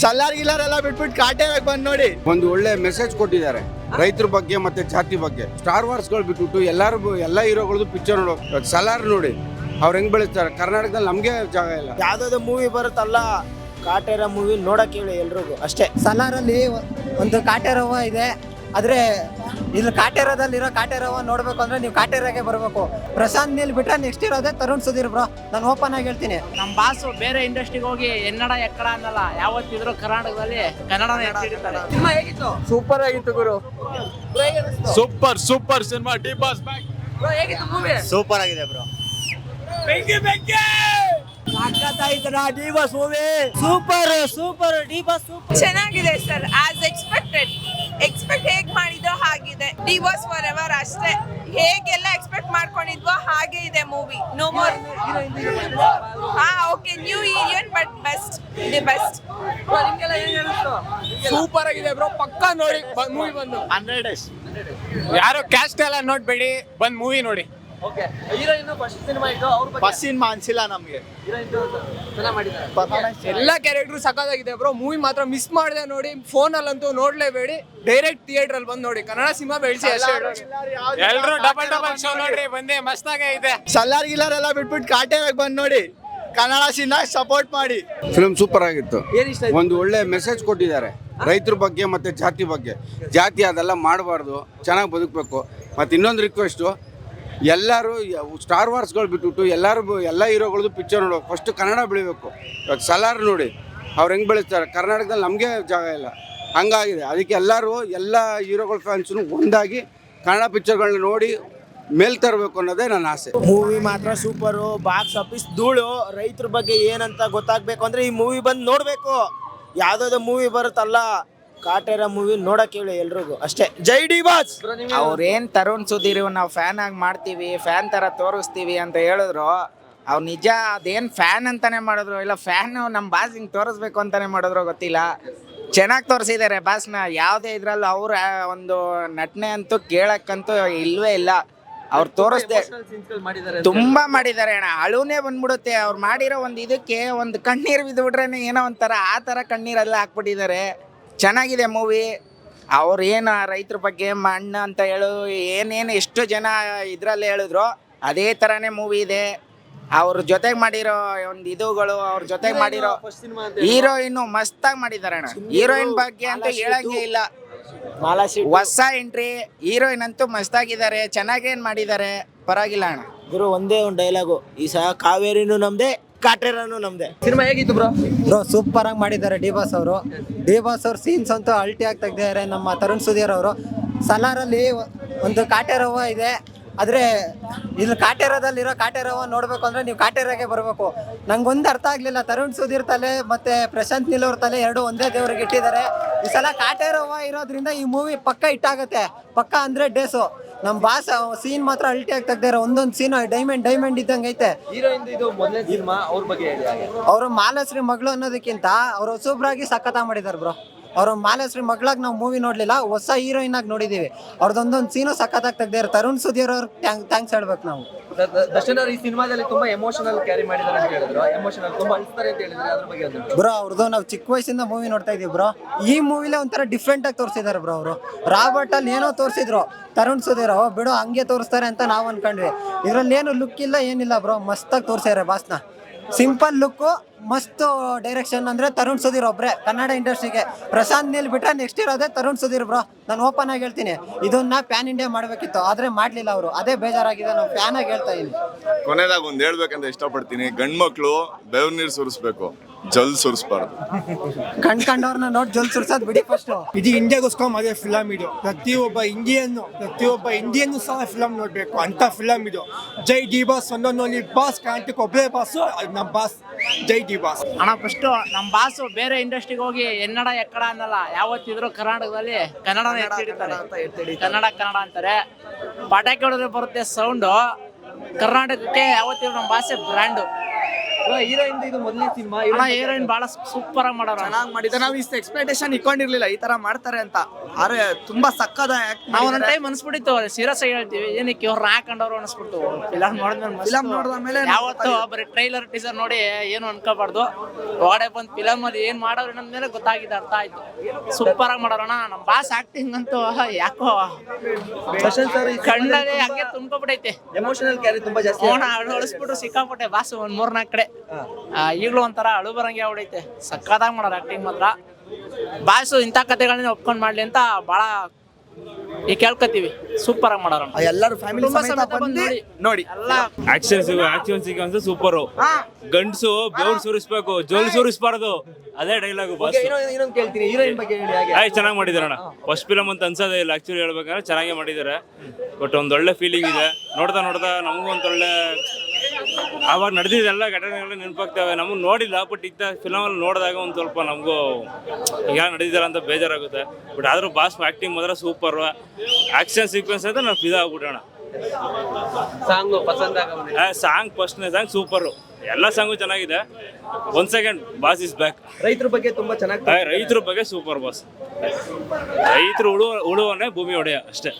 ಸಲಾರ್ ಗಿಲಾರ್ ಎಲ್ಲ ಬಿಟ್ಬಿಟ್ಟು ಕಾಟೆ ಬಂದ್ ನೋಡಿ. ಒಂದು ಒಳ್ಳೆ ಮೆಸೇಜ್ ಕೊಟ್ಟಿದ್ದಾರೆ. ರೈತರ ಬಗ್ಗೆ ಮತ್ತೆ ಜಾತಿ ಬಗ್ಗೆ. ಸ್ಟಾರ್ ವಾರ್ಸ್ಗಳು ಬಿಟ್ಬಿಟ್ಟು ಎಲ್ಲಾರು ಎಲ್ಲ ಹೀರೋಗಳದ್ದು ಪಿಕ್ಚರ್ ನೋಡು. ಸಲಾರ್ ನೋಡಿ ಅವ್ರು ಹೆಂಗ್ ಬೆಳೆಸ್ತಾರೆ? ಕರ್ನಾಟಕದಲ್ಲಿ ನಮಗೆ ಜಾಗ ಇಲ್ಲ. ಯಾವ್ದಾದ್ರು ಮೂವಿ ಬರುತ್ತಲ್ಲ ಕಾಟೇರ ಮೂವಿ ನೋಡಕ್ ಹೇಳಿ ಎಲ್ರಿಗೂ ಅಷ್ಟೇ. ಸಲಾರಲ್ಲಿ ಒಂದು ಕಾಟೇರವ ಇದೆ. ಆದ್ರೆ ಇಲ್ಲಿ ಕಾಟೇರದಲ್ಲಿರೋ ಕಾಟೇರವ ನೋಡ್ಬೇಕು ಅಂದ್ರೆ ನೀವು ಕಾಟೇರಾಗೆ ಬರಬೇಕು. ಪ್ರಶಾಂತ್ ನೀಲ್ ಬಿಟ್ರೆ ನೆಕ್ಸ್ಟ್ ಇರೋದೇ ತರುಣ್ ಸುಧೀರ್ ಬ್ರೋ ನಾನು ಓಪನ್ ಆಗಿ ಹೇಳ್ತೀನಿ. ನಮ್ಮ ಬಾಸ್ ಬೇರೆ ಇಂಡಸ್ಟ್ರಿಗೆ ಹೋಗಿ ಎನ್ನಡ ಎಕ್ಕಡ ಅನ್ನಲ್ಲ ಯಾವತ್ತಿದ್ರು ಕರ್ನಾಟಕದಲ್ಲಿ ಕನ್ನಡ ಹೇಗಿತ್ತು? ಸೂಪರ್ ಆಗಿತ್ತು ಗುರು. Super super cinema D boss back super ಆಗಿದೆ bro super super D boss ಚೆನ್ನಾಗಿದೆ sir as expect divorce forever ಅಷ್ಟೇ. ಹೇಗೆಲ್ಲ ಎಕ್ಸ್ಪೆಕ್ಟ್ ಮಾಡ್ಕೊಂಡಿದ್ವೋ ಹಾಗೆ ಇದೆ ಮೂವಿ ನೋ ಮೋರ್ ಹಾ okay new year but best the best super ಆಗಿದೆ ಬ್ರೋ ಪಕ್ಕ ನೋಡಿ ಮೂವಿ ಬಂದು. ಹಂಡ್ರೆಡ್ ಡೇಸ್ ಯಾರು ಕ್ಯಾಸ್ಟ್ ಎಲ್ಲ ನೋಡ್ಬೇಡಿ ಬಂದ್ ಮೂವಿ ನೋಡಿ. ಫಸ್ಟ್ ಸಿನಿಮಾ ಅನ್ಸಿಲ್ಲ ನಮ್ಗೆ. ಎಲ್ಲ ಕ್ಯಾರೆಕ್ಟರ್ ಸಖತ್ತಾಗಿದೆ ಬ್ರೋ ಮೂವಿ ಮಾತ್ರ ಮಿಸ್ ಮಾಡಿದೆ ನೋಡಿ. ಫೋನ್ ಅಲ್ಲಂತೂ ನೋಡ್ಲೇಬೇಡಿ. ಡೈರೆಕ್ಟ್ ಥಿಯೇಟರ್ ಅಲ್ಲಿ ಬಂದು ನೋಡಿ. ಕನ್ನಡ ಸಿನಿಮಾ ಬೆಳೆಸಿ ಅಷ್ಟೇ ಹೇಳೋದು. ಡಬಲ್ ಡಬಲ್ ಶೋ ನೋಡ್ರಿ ಬಂದೆ ಮಸ್ತಾಗೆ ಇದೆ. ಸಲ್ಲಾರ್ ಗಿಲಾರ್ ಎಲ್ಲ ಬಿಟ್ಬಿಟ್ಟು ಕಾಟೇರಾಗ್ ಬಂದು ನೋಡಿ. ಕನ್ನಡ ಸಿನಿಮಾ ಸಪೋರ್ಟ್ ಮಾಡಿ. ಫಿಲ್ಮ್ ಸೂಪರ್ ಆಗಿತ್ತು. ಒಂದು ಒಳ್ಳೆ ಮೆಸೇಜ್ ಕೊಟ್ಟಿದ್ದಾರೆ. ರೈತರ ಬಗ್ಗೆ ಮತ್ತೆ ಜಾತಿ ಬಗ್ಗೆ. ಜಾತಿ ಅದೆಲ್ಲ ಮಾಡಬಾರ್ದು. ಚೆನ್ನಾಗಿ ಬದುಕಬೇಕು. ಮತ್ತೆ ಇನ್ನೊಂದು ರಿಕ್ವೆಸ್ಟು ಎಲ್ಲರೂ ಸ್ಟಾರ್ ವಾರ್ಸ್ಗಳು ಬಿಟ್ಬಿಟ್ಟು ಎಲ್ಲರೂ ಎಲ್ಲ ಹೀರೋಗಳದ್ದು ಪಿಕ್ಚರ್ ನೋಡೋ. ಫಸ್ಟ್ ಕನ್ನಡ ಬೆಳಿಬೇಕು. ಇವಾಗ ಸಲಾರ್ ನೋಡಿ, ಅವ್ರು ಹೆಂಗೆ ಬೆಳೀತಾರೆ ಕರ್ನಾಟಕದಲ್ಲಿ ನಮಗೆ ಜಾಗ ಇಲ್ಲ. ಹಂಗಾಗಿದೆ. ಅದಕ್ಕೆ ಎಲ್ಲರೂ ಎಲ್ಲ ಹೀರೋಗಳ ಫ್ಯಾನ್ಸು ಒಂದಾಗಿ ಕನ್ನಡ ಪಿಕ್ಚರ್ಗಳನ್ನ ನೋಡಿ ಮೇಲ್ ತರಬೇಕು ಅನ್ನೋದೇ ನನ್ನ ಆಸೆ. ಮೂವಿ ಮಾತ್ರ ಸೂಪರು ಬಾಕ್ಸ್ ಆಫೀಸ್ ಧೂಳು. ರೈತರ ಬಗ್ಗೆ ಏನಂತ ಗೊತ್ತಾಗಬೇಕು ಅಂದರೆ ಈ ಮೂವಿ ಬಂದು ನೋಡಬೇಕು. ಯಾವುದಾದ್ರು ಮೂವಿ ಬರುತ್ತಲ್ಲ? ಕಾಟೇರ ಮೂವಿ ನೋಡಕ್ ಹೇಳಿ ಎಲ್ರಿಗೂ. ಅಷ್ಟೇ. ಜೈ ಡಿ ಬಾಸ್! ಅವ್ರೇನ್ ತರುಣ್ ಸುಧೀರ್ ನಾವು ಫ್ಯಾನ್ ಆಗಿ ಮಾಡ್ತೀವಿ ಫ್ಯಾನ್ ತರ ತೋರಿಸ್ತೀವಿ ಅಂತ ಹೇಳಿದ್ರು, ಅವ್ರು ನಿಜ ಅದೇನ್ ಫ್ಯಾನ್ ಅಂತಾನೆ ಮಾಡಿದ್ರು, ಇಲ್ಲ ಫ್ಯಾನ್ ನಮ್ಮ ಬಾಸ್ ಹಿಂಗ್ ತೋರಿಸ್ಬೇಕು ಅಂತಾನೆ ಮಾಡಿದ್ರು ಗೊತ್ತಿಲ್ಲ. ಚೆನ್ನಾಗಿ ತೋರಿಸಿದ್ದಾರೆ ಬಾಸ್ನ. ಯಾವುದೇ ಇದ್ರಲ್ಲೂ ಅವ್ರ ಒಂದು ನಟನೆ ಅಂತೂ ಕೇಳಕ್ಕಂತೂ ಇಲ್ವೇ ಇಲ್ಲ. ಅವ್ರು ತೋರಿಸ್ದೆ ತುಂಬಾ ಮಾಡಿದ್ದಾರೆ ಅಣ್ಣ. ಅಳುನೇ ಬಂದ್ಬಿಡುತ್ತೆ. ಅವ್ರು ಮಾಡಿರೋ ಒಂದು ಇದಕ್ಕೆ ಒಂದು ಕಣ್ಣೀರು ಬಿದ್ದುಬಿಟ್ರೇನೆ ಏನೋ ಒಂಥರ ಆ ಥರ ಕಣ್ಣೀರೆಲ್ಲ ಹಾಕ್ಬಿಟ್ಟಿದ್ದಾರೆ ಚೆನ್ನಾಗಿದೆ ಮೂವಿ ಅವ್ರು ಏನು ರೈತರ ಬಗ್ಗೆ ಮಣ್ಣು ಅಂತ ಹೇಳು ಏನೇನು ಎಷ್ಟು ಜನ ಇದರಲ್ಲಿ ಹೇಳಿದ್ರು ಅದೇ ಥರನೇ ಮೂವಿ ಇದೆ. ಅವ್ರ ಜೊತೆಗೆ ಮಾಡಿರೋ ಒಂದು ಇದುಗಳು ಅವ್ರ ಜೊತೆಗೆ ಮಾಡಿರೋ ಹೀರೋಯಿನ್ ಮಸ್ತಾಗಿ ಮಾಡಿದ್ದಾರೆ ಅಣ್ಣ. ಹೀರೋಯಿನ್ ಬಗ್ಗೆ ಅಂತ ಹೇಳಂಗೆ ಇಲ್ಲ. ಹೊಸ ಎಂಟ್ರಿ ಹೀರೋಯಿನ್ ಅಂತೂ ಮಸ್ತಾಗಿದ್ದಾರೆ ಚೆನ್ನಾಗೇನು ಮಾಡಿದ್ದಾರೆ. ಪರವಾಗಿಲ್ಲ ಅಣ್ಣ. ಗುರು ಒಂದೇ ಒಂದು ಡೈಲಾಗು ಈ ಸಹ ಕಾವೇರಿನೂ ನಮ್ದೆ ಕಾಟೇರನು ನಮ್ದೆ. ಸಿನಿಮಾ ಹೇಗಿತ್ತು ಬ್ರೋ? ಸೂಪರ್ ಆಗಿ ಮಾಡಿದ್ದಾರೆ ಡಿ ಬಾಸ್ ಅವರು. ಡಿ ಬಾಸ್ ಅವ್ರ ಸೀನ್ಸ್ ಅಂತೂ ಅಲ್ಟಿ ಆಗಿ ತೆಗ್ದಿದ್ದಾರೆ ನಮ್ಮ ತರುಣ್ ಸುಧೀರ್ ಅವರು. ಸಲಾರಲ್ಲಿ ಒಂದು ಕಾಟೇರವ ಇದೆ. ಆದರೆ ಇಲ್ಲಿ ಕಾಟೇರದಲ್ಲಿರೋ ಕಾಟೇರವ ನೋಡಬೇಕು ಅಂದರೆ ನೀವು ಕಾಟೇರಾಗೆ ಬರಬೇಕು. ನಂಗೊಂದು ಅರ್ಥ ಆಗಲಿಲ್ಲ. ತರುಣ್ ಸುಧೀರ್ ತಲೆ ಮತ್ತು ಪ್ರಶಾಂತ್ ನೀಲ್ ಅವ್ರ ತಲೆ ಎರಡು ಒಂದೇ ದೇವ್ರಿಗೆ ಇಟ್ಟಿದ್ದಾರೆ. ಈ ಸಲ ಕಾಟೇರವ ಇರೋದ್ರಿಂದ ಈ ಮೂವಿ ಪಕ್ಕ ಇಟ್ಟಾಗತ್ತೆ ಪಕ್ಕ ಅಂದರೆ ಡೇಸು. ನಮ್ಮ ಬಾಸ್ ಸೀನ್ ಮಾತ್ರ ಅಲ್ಟಿಯಾಗಿ ಇದ್ದಾರೆ ಒಂದೊಂದು ಸೀನ್ ಡೈಮಂಡ್ ಡೈಮಂಡ್ ಇದ್ದಂಗೆ ಐತೆ. ಅವ್ರ ಮಾಲಸ್ರಿ ಮಗಳು ಅನ್ನೋದಕ್ಕಿಂತ ಅವರು ಆಗಿ ಸಖತ್ತಾಗಿ ಮಾಡಿದಾರೆ ಬ್ರೋ ಅವರು ಮಾಲಾಶ್ರೀ ಮಗಳಾಗಿ ನಾವು ಮೂವಿ ನೋಡ್ಲಿಲ್ಲ ಹೊಸ ಹೀರೋಯಿನ್ ಆಗಿ ನೋಡಿದ್ದೀವಿ ಅವ್ರದ್ದೊಂದೊಂದು ಸೀನು ಸಖತ್ತಾಗಿ ತೆಗ್ದಾರೆ ತರುಣ್ ಸುಧೀರ್ ಅವ್ರ ಥ್ಯಾಂಕ್ಸ್ ಹೇಳ್ಬೇಕು ನಾವು. ದರ್ಶನ್ ಅವರು ಈ ಸಿನಿಮಾದಲ್ಲಿ ತುಂಬಾ ಎಮೋಷನಲ್ ಕ್ಯಾರಿ ಮಾಡಿದ್ದಾರೆ ಅಂತ ಹೇಳಿದ್ರು. ಎಮೋಷನಲ್ ತುಂಬಾ ಅಂತ ಹೇಳಿದ್ರೆ. ಅದ್ರ ಬಗ್ಗೆ ಬ್ರೋ ಅವ್ರದ್ದು ನಾವು ಚಿಕ್ಕ ವಯಸ್ಸಿಂದ ಮೂವಿ ನೋಡ್ತಾ ಇದೀವಿ ಬ್ರೋ. ಈ ಮೂವಿಲೇ ಒಂಥರ ಡಿಫ್ರೆಂಟ್ ಆಗಿ ತೋರಿಸಿದ್ದಾರೆ ಬ್ರೋ ಅವರು. ರಾಬರ್ಟ್ ಅಲ್ಲಿ ಏನೋ ತೋರಿಸಿದ್ರು. ತರುಣ್ ಸುಧೀರ್ ಓ ಬಿಡು ಹಂಗೆ ತೋರಿಸ್ತಾರೆ ಅಂತ ನಾವು ಅನ್ಕೊಂಡ್ವಿ. ಇದ್ರಲ್ಲಿ ಏನು ಲುಕ್ ಇಲ್ಲ ಏನಿಲ್ಲ ಬ್ರೋ. ಮಸ್ತಾಗಿ ತೋರಿಸ್ಯಾರೆ ಬಾಸ್ನ. ಸಿಂಪಲ್ ಲುಕ್ಕು, ಮಸ್ತ್ ಡೈರೆಕ್ಷನ್ ಅಂದ್ರೆ ತರುಣ್ ಸುಧೀರ್ ಒಬ್ರೆ. ಕನ್ನಡ ಇಂಡಸ್ಟ್ರಿಗೆ. ಪ್ರಶಾಂತ್ ನೀಲ್ ಬಿಟ್ರೆ ನೆಕ್ಸ್ಟ್ ಇರೋದೇ ತರುಣ್ ಸುಧೀರ್ ಬ್ರೋ ನಾನು ಓಪನ್ ಆಗಿ ಹೇಳ್ತೀನಿ. ಇದನ್ನ ಪ್ಯಾನ್ ಇಂಡಿಯಾ ಮಾಡಬೇಕಿತ್ತು, ಆದ್ರೆ ಮಾಡ್ಲಿಲ್ಲ ಅವರು. ಅದೇ ಬೇಜಾರಾಗಿದೆ ನಾವು ಪ್ಯಾನ್ ಆಗಿ ಹೇಳ್ತಾ ಇದೀನಿ. ಕೊನೆದಾಗ ಒಂದ್ ಹೇಳ್ಬೇಕಂತ ಇಷ್ಟಪಡ್ತೀನಿ. ಗಂಡ್ಮಕ್ಳು ಬೆವ್ರ ನೀರು ಸುರಿಸ್ಬೇಕು. ಜಲ್ ಸುರಿಸ್ಬಾರ್ದು. ಕಣ್ ಕಂಡವ್ರನ್ನ ನೋಡಿ ಜಲ್ ಸುರ್ಸೋದ್ ಬಿಡಿ ಫಸ್ಟ್ ಇದು ಇಂಡಿಯಾಗೋಸ್ಕರ ಮಾಡಿದ ಫಿಲಮ್ ಇದು. ಪ್ರತಿಯೊಬ್ಬ ಇಂಡಿಯನ್ ಪ್ರತಿಯೊಬ್ಬ ಇಂಡಿಯನ್ ಸಹ ಫಿಲಮ್ ನೋಡ್ಬೇಕು. ಅಂತ ಫಿಲಮ್ ಇದು. ಜೈ ಡಿ ಬಾಸ್ ಒಂದೊಂದು ಬಾಸ್ ಕಾಂಟಕ್ಕೆ ಒಬ್ಬರೇ ಬಾಸ್ ನಮ್ಮ ಬಾಸ್. ಜೈ ಡಿ ಬಾಸ್ ಅಣ್ಣ ಫಸ್ಟ್ ನಮ್ಮ ಬಾಸು ಬೇರೆ ಇಂಡಸ್ಟ್ರಿಗೆ ಹೋಗಿ ಎನ್ನಡ ಎಕ್ಕಡ ಅನ್ನಲ್ಲ. ಯಾವತ್ತಿದ್ರು ಕರ್ನಾಟಕದಲ್ಲಿ ಕನ್ನಡನ ಎತ್ತಿಡ್ತಾರೆ ಕನ್ನಡ ಕನ್ನಡ ಅಂತಾರೆ. ಪಾಠ ಕೇಳಿದ್ರೆ ಬರುತ್ತೆ ಸೌಂಡು ಕರ್ನಾಟಕಕ್ಕೆ ಯಾವತ್ತಿದ್ರು ನಮ್ಮ ಭಾಷೆ ಬ್ರ್ಯಾಂಡು ಹೀರೋಯಿನ್ ಇದು ಮೊದಲನೇ ಸಿನಿಮಾ ಅಣ್ಣ ಹೀರೋಯಿನ್ ಬಹಳ ಸೂಪರ್ ಆಗಿ ಮಾಡೋರು. ಚೆನ್ನಾಗಿ ಮಾಡಿದ್ದಾರೆ. ನಾವು ಇಷ್ಟು ಎಕ್ಸ್ಪೆಕ್ಟೇಷನ್ ಇಟ್ಕೊಂಡಿರ್ಲಿಲ್ಲ ಈ ತರ ಮಾಡ್ತಾರೆ ಅಂತ. ಆದ್ರೆ ತುಂಬಾ ಸಕ್ಕದ ನಾವು ಒಂದೊಂದ್ ಟೈಮ್ ಅನ್ಸ್ಬಿಟ್ಟಿತ್ತು ಸೀರಿಯಸ್ ಆಗಿ ಹೇಳ್ತೀವಿ ಏನಕ್ಕೆ ಇವ್ರು ಹಾಕೊಂಡವ್ರು ಅನ್ಸ್ಬಿಟ್ಟು ಫಿಲಮ್ ನೋಡಿದ್ಮೇಲೆ ಫಿಲಮ್ ನೋಡಿದ್ಮೇಲೆ ಯಾವತ್ತು ಬರೀ ಟ್ರೈಲರ್ ಟೀಸರ್ ನೋಡಿ ಏನು ಅನ್ಕೋಬಾರ್ದು. ಒಳಗಡೆ ಬಂದ್ ಫಿಲಮ್ ಅಲ್ಲಿ ಏನ್ ಮಾಡೋರು ಅನ್ನೋದ್ ಮೇಲೆ ಗೊತ್ತಾಗಿದೆ ಅರ್ಥ ಆಯ್ತು. ಸೂಪರ್ ಆಗಿ ಮಾಡೋಣ ನಮ್ ಬಾಸ್ ಆಕ್ಟಿಂಗ್ ಅಂತೂ ಯಾಕೋ. ಕಣ್ಣಲ್ಲಿ ಹಂಗೆ ತುಂಬ್ಕೊಬಿಟ್ಟೈತೆ ಎಮೋಷನಲ್ ಕ್ಯಾರಿ ತುಂಬಾ ಜಾಸ್ತಿ ಓಣ ಅಳಿಸ್ಬಿಟ್ಟು ಸಿಕ್ಕಾಪಟ್ಟೆ ಬಾಸ್ ಒಂದ್ ಮೂರ್ ನಾಲ್ಕು ಕಡೆ. ಈಗ್ಲೂ ಒಂಥರ ಅಳು ಬರಂಗೆ ಹೊಡೈತೆ ಸಕ್ಕತ್ತಾಗಿ ಮಾಡೋರು ಆಕ್ಟಿಂಗ್ ಮಾತ್ರ. ಬಾಯ್ಸು ಇಂಥ ಕಥೆಗಳನ್ನ ಒಪ್ಕೊಂಡು ಮಾಡಲಿ ಅಂತ ಭಾಳ ಈ ಕೇಳ್ಕೊತೀವಿ ಸೂಪರ್ ಆಗಿ ಮಾಡೋರು ಎಲ್ಲರೂ ಫ್ಯಾಮಿಲಿ ಬಂದು ನೋಡಿ. ಎಲ್ಲ ಆಕ್ಷನ್ ಆಕ್ಷನ್ ಸೀಕ್ವೆನ್ಸ್ ಸೂಪರ್ ಗಂಡಸು ಬೆವ್ರು ಸುರಿಸ್ಬೇಕು ಜೋಲ್ ಸುರಿಸ್ಬಾರ್ದು. ಅದೇ ಡೈಲಾಗು ಬಸ್ ಇನ್ನೊಂದು ಕೇಳ್ತೀನಿ. ಹೀರೋಯಿನ್ ಬಗ್ಗೆ ಹೇಳಿ ಹಾಗೆ. ಆಯ್ ಚೆನ್ನಾಗಿ ಮಾಡಿದಾರೆ ಅಣ್ಣ. ಫಸ್ಟ್ ಫಿಲಮ್ ಅಂತ ಅನ್ಸೋದೇ ಇಲ್ಲ. ಆಕ್ಚುಲಿ ಹೇಳ್ಬೇಕಂದ್ರೆ ಚೆನ್ನಾಗಿ ಮಾಡಿದ್ದಾರೆ. ಬಟ್ ಒಂದೊಳ್ಳೆ ಒಳ್ಳೆ ಫೀಲಿಂಗ್ ಇದೆ. ನೋಡ್ತಾ ನೋಡ್ತಾ ನಮಗೂ ಒಂದ್ ಅವಾಗ ನಡೆದಿದ್ದೆಲ್ಲ ಘಟನೆಗಳು ನೆನಪಾಗ್ತವೆ. ನಮಗೆ ನೋಡಿಲ್ಲ ಬಟ್ ಇದ್ದ ಫಿಲಮ್ ಅಲ್ಲಿ ನೋಡಿದಾಗ ಒಂದು ಸ್ವಲ್ಪ ನಮಗೂ ಈಗ ನಡೆದಿದ್ದಾರೆ ಅಂತ ಬೇಜಾರಾಗುತ್ತೆ. ಬಟ್ ಆದರೂ ಬಾಸ್ ಆಕ್ಟಿಂಗ್ ಮಾತ್ರ ಸೂಪರ್ ಆ್ಯಕ್ಷನ್ ಸೀಕ್ವೆನ್ಸ್ ಅಂತ ನಾವು ಫಿದಾ ಆಗ್ಬಿಟ್ಟೋಣ ಸಾಂಗ್ ಪಸಂದ್ ಸಾಂಗ್ ಫಸ್ಟ್ನೇ ಸಾಂಗ್ ಸೂಪರು ಎಲ್ಲ ಸಾಂಗು ಚೆನ್ನಾಗಿದೆ. ಒಂದ್ ಸೆಕೆಂಡ್ ಬಾಸ್ ಇಸ್ ಬ್ಯಾಕ್ ರೈತರ ಬಗ್ಗೆ ತುಂಬಾ ಚೆನ್ನಾಗಿ ರೈತರ ಬಗ್ಗೆ ಸೂಪರ್ ಬಾಸ್ ರೈತರು ಉಳುವ ಉಳುವನೇ ಭೂಮಿ ಒಡೆಯ ಅಷ್ಟೇ.